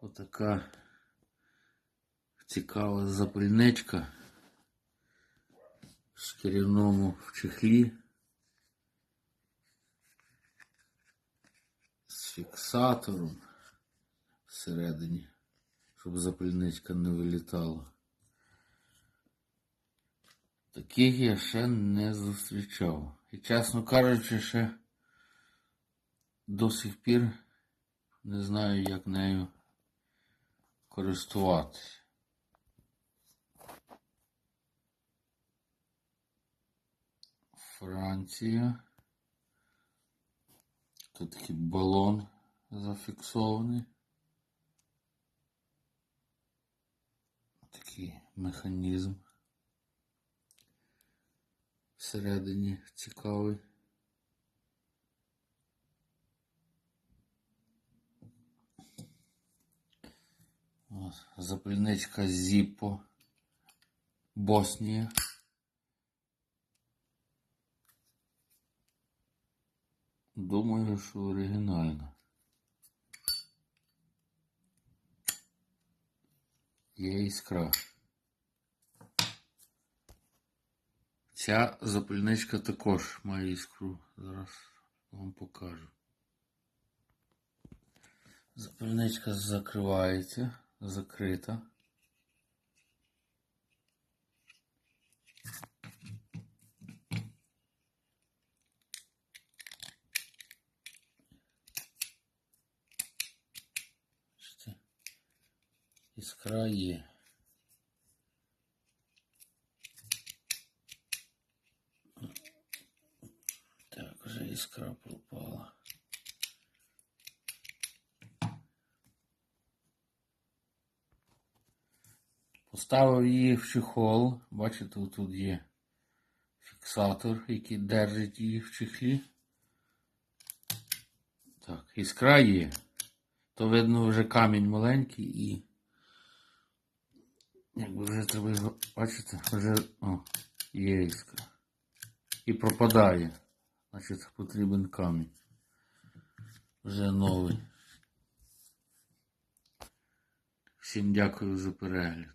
Отака цікава запальничка в шкіряному в чехлі з фіксатором всередині, щоб запальничка не вилітала. Таких я ще не зустрічав. І чесно кажучи, ще до сих пір не знаю, як нею користуватися. Франція. Тут такий балон зафіксований. Такий механізм. Всередині цікавий. Запальничка Зіппо. Боснія. Думаю, що оригінальна. Є іскра. Ця запальничка також має іскру. Зараз вам покажу. Запальничка закривається, закрита. Іскра є. Так, вже іскра пропала. Поставив її в чехол. Бачите, тут є фіксатор, який держить її в чехлі. Так, іскра є. То видно вже камінь маленький і. Якби вже треба його, бачите, вже о, є іскра. І пропадає. Значить, потрібен камінь. Вже новий. Всім дякую за перегляд.